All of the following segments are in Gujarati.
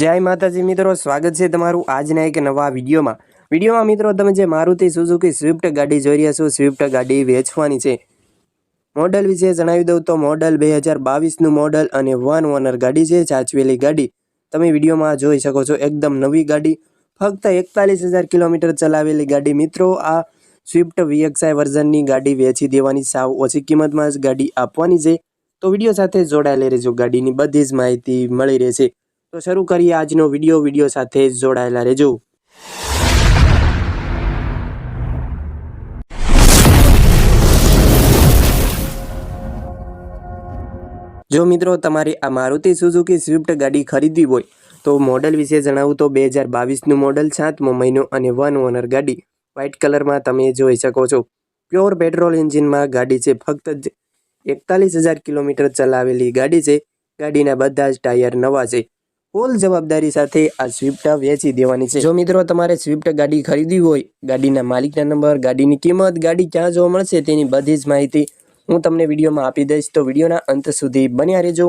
જય માતાજી મિત્રો, સ્વાગત છે તમારું આજના એક નવા વિડીયોમાં. વિડીયોમાં મિત્રો, તમે જે મારુતિ સુઝુકી સ્વિફ્ટ ગાડી જોઈ રહ્યા છો, સ્વિફ્ટ ગાડી વેચવાની છે. મોડલ વિશે જણાવી દઉં તો મોડલ બે હજાર બાવીસનું મોડલ અને વન ઓનર ગાડી છે, ચાચવેલી ગાડી. તમે વિડીયોમાં જોઈ શકો છો, એકદમ નવી ગાડી. ફક્ત એકતાલીસ હજાર કિલોમીટર ચલાવેલી ગાડી મિત્રો, આ સ્વિફ્ટ વીએક્સઆઈ વર્ઝનની ગાડી વેચી દેવાની સાવ ઓછી કિંમતમાં જ ગાડી આપવાની છે. તો વીડિયો સાથે જોડાયેલી રહેજો, ગાડીની બધી જ માહિતી મળી રહેશે. તો શરૂ કરીએ આજનો વીડિયો. વીડિયો સાથે જોડાયેલા રહેજો. જો મિત્રો તમારે આ મારુતિ સુઝુકી સ્વિફ્ટ ગાડી ખરીદવી હોય, તો મોડલ વિશે જણાવું તો બે હજાર બાવીસનું મોડલ, સાતમો મહિનો અને વન ઓનર ગાડી. વ્હાઇટ કલરમાં તમે જોઈ શકો છો, પ્યોર પેટ્રોલ એન્જિનમાં ગાડી છે, ફક્ત જ એકતાલીસ હજાર કિલોમીટર ચલાવેલી ગાડી છે. ગાડીના બધા જ ટાયર નવા છે. ફૂલ જવાબદારી સાથે આ સ્વિફ્ટ વેચી દેવાની છે. જો મિત્રો તમારે સ્વિફ્ટ ગાડી ખરીદવી હોય, ગાડીના માલિકના નંબર, ગાડીની કિંમત, ગાડી ક્યાં જોવા મળશે તેની બધી જ માહિતી હું તમને વિડીયોમાં આપી દઈશ. તો વિડીયોના અંત સુધી બન્યા રહેજો.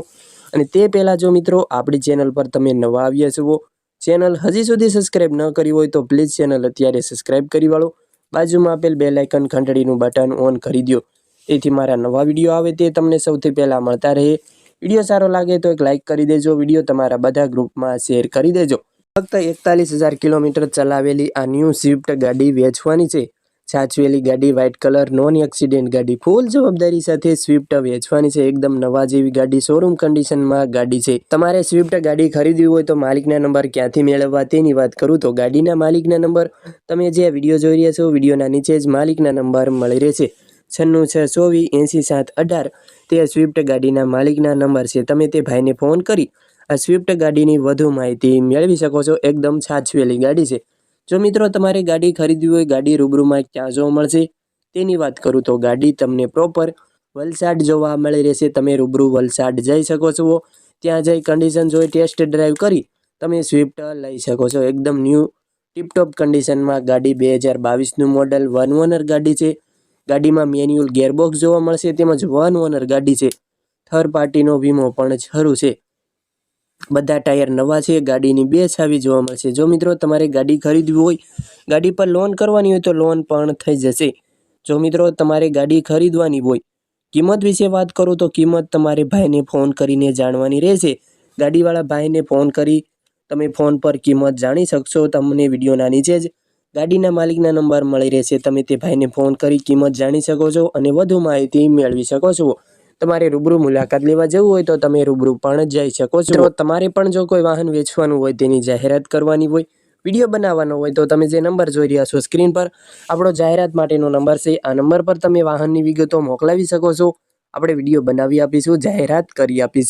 અને તે પહેલાં જો મિત્રો આપણી ચેનલ પર તમે નવા આવ્યા છો, ચેનલ હજી સુધી સબસ્ક્રાઇબ ન કરી હોય તો પ્લીઝ ચેનલ અત્યારે સબસ્ક્રાઇબ કરી વાળો. બાજુમાં આપેલ બે લાઇકન ઘંટડીનું બટન ઓન કરી દો તેથી મારા નવા વીડિયો આવે તે તમને સૌથી પહેલાં મળતા રહે. વીડિયો સારો લાગે તો એક લાઇક કરી દેજો. વીડિયો તમારા બધા ગ્રુપમાં શેર કરી દેજો. ફક્ત એકતાલીસ હજાર કિલોમીટર ચલાવેલી આ ન્યૂ સ્વિફ્ટ ગાડી વેચવાની છે. સાચવેલી ગાડી વ્હાઇટ કલર નોન એક્સિડન્ટ ગાડી ફૂલ જવાબદારી સાથે સ્વિફ્ટ વેચવાની છે. એકદમ નવા જેવી ગાડી શોરૂમ કન્ડિશનમાં ગાડી છે. તમારે સ્વિફ્ટ ગાડી ખરીદવી હોય તો માલિકના નંબર ક્યાંથી મેળવવા તેની વાત કરું તો ગાડીના માલિકના નંબર તમે જે વીડિયો જોઈ રહ્યા છો, વિડીયોના નીચે જ માલિકના નંબર મળી રહેશે. છન્નું છ ચોવીસ એંસી સાત અઢાર. તે સ્વિફ્ટ ગાડીના માલિકના નંબર છે. તમે તે ભાઈને ફોન કરી આ સ્વિફ્ટ ગાડીની વધુ માહિતી મેળવી શકો છો. એકદમ છાછવેલી ગાડી છે. જો મિત્રો તમારે ગાડી ખરીદવી હોય, ગાડી રૂબરૂમાં ક્યાં જોવા મળશે તેની વાત કરું તો ગાડી તમને પ્રોપર વલસાડ જોવા મળી રહેશે. તમે રૂબરૂ વલસાડ જઈ શકો છો. ત્યાં જઈ કન્ડિશન જોઈ ટેસ્ટ ડ્રાઈવ કરી તમે સ્વિફ્ટ લઈ શકો છો. એકદમ ન્યૂ ટીપટોપ કન્ડિશનમાં ગાડી બે હજાર બાવીસનું મોડલ વન ઓનર ગાડી છે. ગાડીમાં મેન્યુઅલ ગેરબોક્સ જોવા મળશે, તેમજ વન ઓનર ગાડી છે. થર્ડ પાર્ટીનો વીમો પણ શરૂ છે. બધા ટાયર નવા છે, ગાડીની બે છાવી જોવા મળશે. જો મિત્રો તમારે ગાડી ખરીદવી હોય, ગાડી પર લોન કરવાની હોય તો લોન પણ થઈ જશે. જો મિત્રો તમારે ગાડી ખરીદવાની હોય, કિંમત વિશે વાત કરું તો કિંમત તમારે ભાઈને ફોન કરીને જાણવાની રહેશે. ગાડીવાળા ભાઈને ફોન કરી તમે ફોન પર કિંમત જાણી શકશો. તમને વિડીયોના નીચે જ ગાડીના માલિકના નંબર મળી રહેશે. તમે તે ભાઈને ફોન કરી કિંમત જાણી શકો છો અને વધુ માહિતી મેળવી શકો છો. તમારે રૂબરૂ મુલાકાત લેવા જવું હોય તો તમે રૂબરૂ પણ જઈ શકો છો. તમારે પણ જો કોઈ વાહન વેચવાનું હોય તેની જાહેરાત કરવાની હોય વીડિયો બનાવવાનો હોય તો તમે જે નંબર જોઈ રહ્યા છો સ્ક્રીન પર આપણો જાહેરાત માટેનો નંબર છે. આ નંબર પર તમે વાહનની વિગતો મોકલાવી શકો છો. આપણે વીડિયો બનાવી આપીશું જાહેરાત કરી આપીશું.